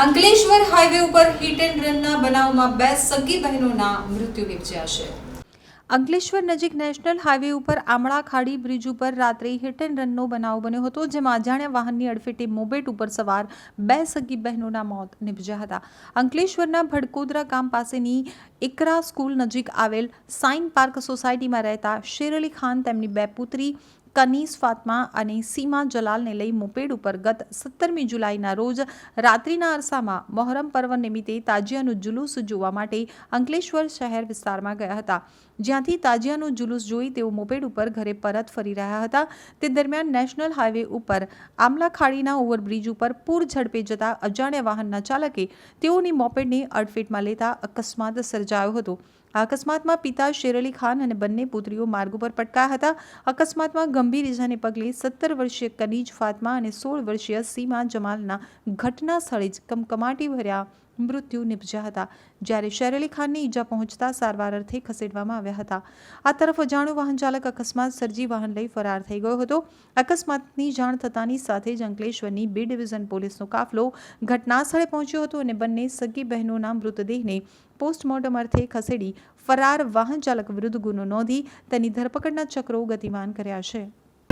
Ankleshwar highway ઉપર hit and રનના બનાવમાં બે સગી બહેનોના મૃત્યુ નિપજ્યા છે. અંકલેશ્વર નજીક નેશનલ હાઈવે ઉપર આમળા ખાડી બ્રિજ ઉપર રાત્રે હિટ એન્ડ રનનો બનાવ બન્યો હતો, જેમાં અજાણ્યા વાહનની અડફેટે મોબેટ ઉપર સવાર બે સગી બહેનોના મોત નિપજ્યા હતા. અંકલેશ્વરના ભડકોદરા ગામ પાસેની એકરા સ્કૂલ નજીક આવેલ સાઇન પાર્ક સોસાયટીમાં રહેતા શેર અલી ખાન, તેમની બે પુત્રી કનીસ, ફાતમા અને સીમા જલાલને લઈ મોપેડ ઉપર ગત સત્તરમી જુલાઈના રોજ રાત્રિના અરસામાં મોહરમ પર્વ નિમિત્તે તાજિયાનું જુલુસ જોવા માટે અંકલેશ્વર શહેર વિસ્તારમાં ગયા હતા. જ્યાંથી તાજિયાનું જુલુસ જોઈ તેઓ મોપેડ ઉપર ઘરે પરત ફરી રહ્યા હતા. તે દરમિયાન નેશનલ હાઈવે ઉપર આમલા ખાડીના ઓવરબ્રિજ ઉપર પૂર ઝડપે જતા અજાણ્યા વાહનના ચાલકે તેઓની મોપેડને અડફેટમાં લેતા અકસ્માત સર્જાયો હતો. આ અકસ્માતમાં પિતા શેરઅલી ખાન અને બંને પુત્રીઓ માર્ગ ઉપર પટકાયા હતા. અકસ્માતમાં ગંભીર ઇજાને પગલે સત્તર વર્ષીય કનીજ ફાતમા અને સોળ વર્ષીય સીમા જમાલના ઘટના સ્થળે જ કમકમાટી ભર્યા મૃત્યુ નિપજ્યા હતા, જ્યારે શેરેલી ખાનને ઈજા પહોંચતા સારવાર અર્થે ખસેડવામાં આવ્યા હતા. આ તરફ અજાણ્યો વાહન ચાલક અકસ્માત સર્જી વાહન લઈ ફરાર થઈ ગયો હતો. અકસ્માતની જાણ થતાની સાથે જ અંકલેશ્વરની બી ડિવિઝન પોલીસનો કાફલો ઘટનાસ્થળે પહોંચ્યો હતો અને બંને સગી બહેનોના મૃતદેહને પોસ્ટમોર્ટમ અર્થે ખસેડી ફરાર વાહન ચાલક વિરુદ્ધ ગુનો નોંધી તેની ધરપકડના ચક્રો ગતિમાન કર્યા છે.